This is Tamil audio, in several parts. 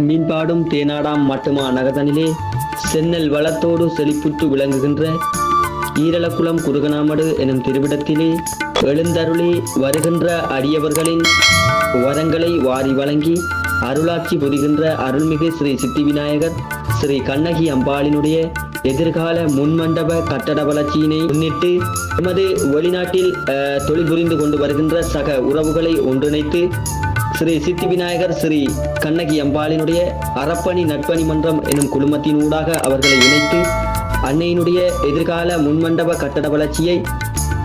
மீன்பாடும் தேனாடாம் மட்டுமா நகதனிலே? சென்னல் வளத்தோடு செழிப்புற்று விளங்குகின்ற ஈரலக்குளம் குருகனாமடு எனும் திருவிடத்திலே எழுந்தருளி வருகின்ற அரியவர்களின் வரங்களை வாரி வழங்கி அருளாட்சி புரிகின்ற அருள்மிகு ஸ்ரீ சித்தி விநாயகர் ஸ்ரீ கண்ணகி அம்பாளினுடைய எதிர்கால முன்மண்டப கட்டட வளர்ச்சியினை முன்னிட்டு எமது வெளிநாட்டில் தொழில் புரிந்து கொண்டு வருகின்ற சக உறவுகளை ஒன்றிணைத்து ஸ்ரீ சித்தி விநாயகர் ஸ்ரீ கண்ணகி அம்பாளினுடைய அறப்பணி நட்பணி மன்றம் எனும் குழுமத்தினூடாக அவர்களை இணைத்து அன்னையினுடைய எதிர்கால முன்மண்டப கட்டட வளர்ச்சியை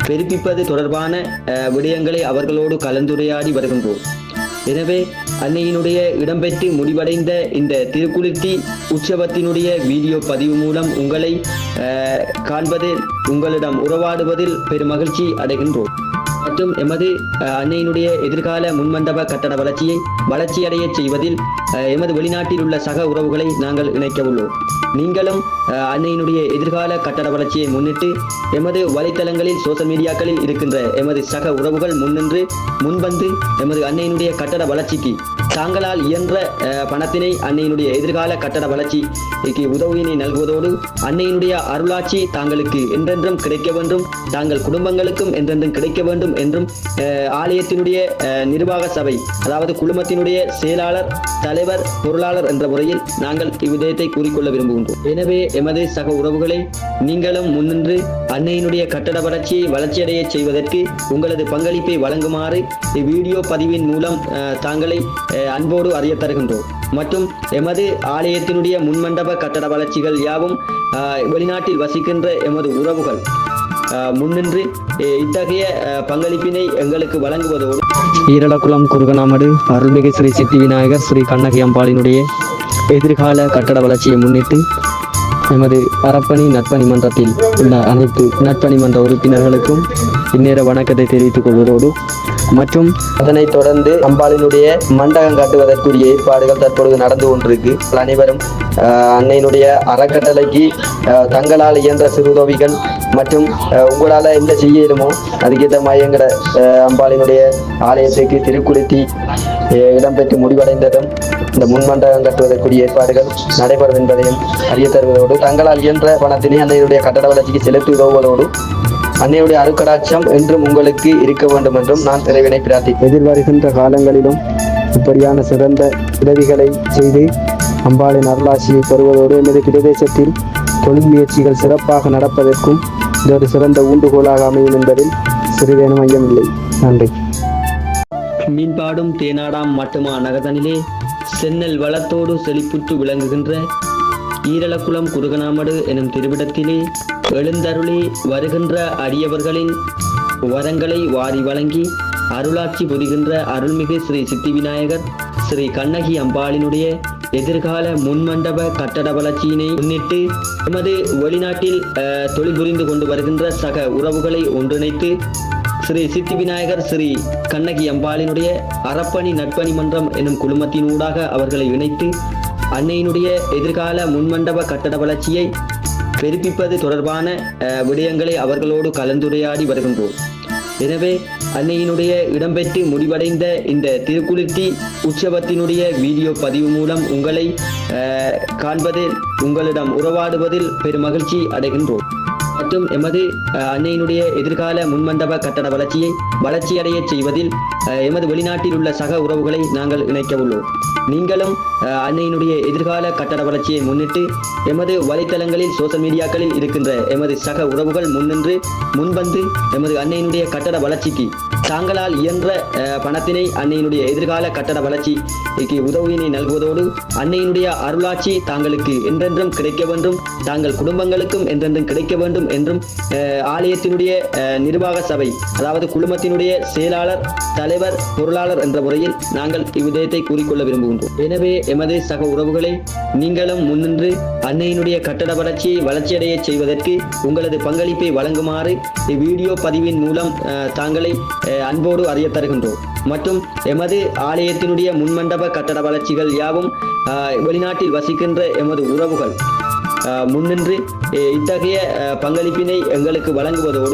பெருப்பிப்பது தொடர்பான அஹ், விடயங்களை அவர்களோடு கலந்துரையாடி வருகின்றோம். எனவே அன்னையினுடைய இடம்பெற்று முடிவடைந்த இந்த திருக்குளிர்த்தி உற்சவத்தினுடைய வீடியோ பதிவு மூலம் உங்களை அஹ், காண்பதில் உங்களிடம் உறவாடுவதில் பெரும் மகிழ்ச்சி அடைகின்றோம். மற்றும் எமது அன்னையினுடைய எதிர்கால முன்மண்டப கட்டட வளர்ச்சியை வளர்ச்சியடைய செய்வதில் அஹ், எமது வெளிநாட்டில் உள்ள சக உறவுகளை நாங்கள் இணைக்க உள்ளோம். நீங்களும் அஹ், அன்னையினுடைய எதிர்கால கட்டட வளர்ச்சியை முன்னிட்டு எமது வலைத்தளங்களில் சோசியல் மீடியாக்களில் இருக்கின்ற எமது சக உறவுகள் முன்னின்று முன்வந்து எமது அன்னையினுடைய கட்டட வளர்ச்சிக்கு தாங்களால் இயன்ற பணத்தினை அன்னையினுடைய எதிர்கால கட்டட வளர்ச்சிக்கு உதவியினை நல்குவதோடு அன்னையினுடைய அருளாட்சி தாங்களுக்கு என்றென்றும் கிடைக்க வேண்டும் தாங்கள் குடும்பங்களுக்கும் என்றென்றும் கிடைக்க வேண்டும் என்றும் ஆலயத்தினுடைய நிர்வாக சபை அதாவது குழுமத்தினுடைய செயலாளர் தலைவர் பொருளாளர் என்ற முறையில் நாங்கள் இவ்விதயத்தை கூறிக்கொள்ள விரும்புகின்றோம். எனவே எமது சக உறவுகளை நீங்களும் முன்னின்று அன்னையினுடைய கட்டட வளர்ச்சியை வளர்ச்சியடைய செய்வதற்கு உங்களது பங்களிப்பை வழங்குமாறு இவ்வீடியோ பதிவின் மூலம் தாங்களை அன்போடு அறிய தருகின்றோம். மற்றும் எமது ஆலயத்தினுடைய முன்மண்டப கட்டட வளர்ச்சிகள் யாவும் வெளிநாட்டில் வசிக்கின்ற எமது உறவுகள். முன்னின்று இத்தகைய பங்களிப்பினை எங்களுக்கு வழங்குவதோடு ஈரலக்குளம் குருகனாமடு அருள்மிகு ஸ்ரீ சித்தி விநாயகர் ஸ்ரீ கண்ணகி அம்பாளினுடைய எதிர்கால கட்டட வளர்ச்சியை முன்னிட்டு எமது அறப்பணி நட்பணி மன்றத்தில் உள்ள அனைத்து நட்பணி மன்ற உறுப்பினர்களுக்கும் இந்நேர வணக்கத்தை தெரிவித்துக் கொள்வதோடு மற்றும் அதனைத் தொடர்ந்து அம்பாளினுடைய மண்டகம் கட்டுவதற்குரிய ஏற்பாடுகள் தற்பொழுது நடந்து கொண்டிருக்கு. அனைவரும் அன்னையினுடைய அறக்கட்டளைக்கு தங்களால் இயன்ற சிறுதவிகள் மற்றும் உங்களால் என்ன செய்ய இயலுமோ அதுக்கேற்ற மையங்கிற அம்பாளினுடைய ஆலயத்துக்கு திருக்குளித்தி இடம்பெற்று முடிவடைந்ததும் இந்த முன்மண்டபம் கட்டுவதற்குரிய ஏற்பாடுகள் நடைபெறும் என்பதையும் அறிய தருவதோடு தங்களால் இயன்ற பணத்தினை அன்னையினுடைய கட்டட வளர்ச்சிக்கு செலுத்தி உதவுவதோடு அன்னையுடைய அருக்கடாட்சம் என்றும் உங்களுக்கு இருக்க வேண்டும் என்றும் நான் இறைவனை பிரார்த்தி எதிர்வருகின்ற காலங்களிலும் இப்படியான சிறந்த உதவிகளை செய்து அம்பாளின் அருளாசியை பெறுவதோடு எமது பிரதேசத்தில் தொழில் முயற்சிகள் சிறப்பாக நடப்பதற்கும் இது ஒரு சிறந்த ஊண்டுகோலாக அமையும் என்பதில் சிறிதேனும் ஐயமில்லை. நன்றி. மீன்பாடும் தேனாடாம் மட்டுமா நகதனிலே? சென்னல் வளத்தோடு செழிப்புற்று விளங்குகின்ற ஈரளக்குளம் குருகனாமடு எனும் திருவிடத்திலே எழுந்தருளி வருகின்ற அடியவர்களின் வரங்களை வாரி வழங்கி அருளாட்சி புரிகின்ற அருள்மிகு ஸ்ரீ சித்தி விநாயகர் ஸ்ரீ கண்ணகி அம்பாளினுடைய எதிர்கால முன்மண்டப கட்டட வளர்ச்சியினை முன்னிட்டு எமது வெளிநாட்டில் தொழில் புரிந்து கொண்டு வருகின்ற சக உறவுகளை ஒன்றிணைத்து ஸ்ரீ சித்தி விநாயகர் ஸ்ரீ கண்ணகி அம்பாளினுடைய அறப்பணி நட்பணி மன்றம் எனும் குழுமத்தினூடாக அவர்களை இணைத்து அன்னையினுடைய எதிர்கால முன்மண்டப கட்டட வளர்ச்சியை பெருப்பிப்பது தொடர்பான அஹ், விடயங்களை அவர்களோடு கலந்துரையாடி வருகின்றோம். எனவே அன்னையினுடைய இடம்பெற்று முடிவடைந்த இந்த திருக்குளிர்த்தி உற்சவத்தினுடைய வீடியோ பதிவு மூலம் உங்களை அஹ், காண்பதில் உங்களிடம் உறவாடுவதில் பெரும் மகிழ்ச்சி அடைகின்றோம். மற்றும் எமது அன்னையினுடைய எதிர்கால முன்மண்டப கட்டட வளர்ச்சியை வளர்ச்சியடைய செய்வதில் எமது வெளிநாட்டில் உள்ள சக உறவுகளை நாங்கள் இணைக்க உள்ளோம். நீங்களும் அன்னையினுடைய எதிர்கால கட்டட வளர்ச்சியை முன்னிட்டு எமது வலைத்தளங்களில் சோசியல் மீடியாக்களில் இருக்கின்ற எமது சக உறவுகள் முன்னின்று முன்வந்து எமது அன்னையினுடைய கட்டட வளர்ச்சிக்கு தாங்களால் இயன்ற அஹ், பணத்தினை அன்னையினுடைய எதிர்கால கட்டட வளர்ச்சிக்கு உதவியினை நல்குவதோடு அன்னையினுடைய அருளாட்சி தாங்களுக்கு என்றென்றும் கிடைக்க வேண்டும் தாங்கள் குடும்பங்களுக்கும் என்றென்றும் கிடைக்க வேண்டும் என்றும் ஆலயத்தினுடைய நிர்வாக சபை அதாவது குழுமத்தினுடைய செயலாளர் தலைவர் பொருளாளர் என்ற முறையில் நாங்கள் இவ்விதயத்தை கூறிக்கொள்ள விரும்புகின்றோம். எனவே எமது சக உறவுகளை நீங்களும் முன்னின்று அன்னையினுடைய கட்டட வளர்ச்சியை வளர்ச்சியடைய செய்வதற்கு உங்களது பங்களிப்பை வழங்குமாறு இவ்வீடியோ பதிவின் மூலம் அஹ், தாங்களை அஹ், அன்போடு அறிய தருகின்றோம். மற்றும் எமது ஆலயத்தினுடைய முன்மண்டப கட்டட வளர்ச்சிகள் யாவும் வெளிநாட்டில் வசிக்கின்ற எமது உறவுகள் முன்னின்று இத்தகைய பங்களிப்பினை எங்களுக்கு வழங்குவதோடு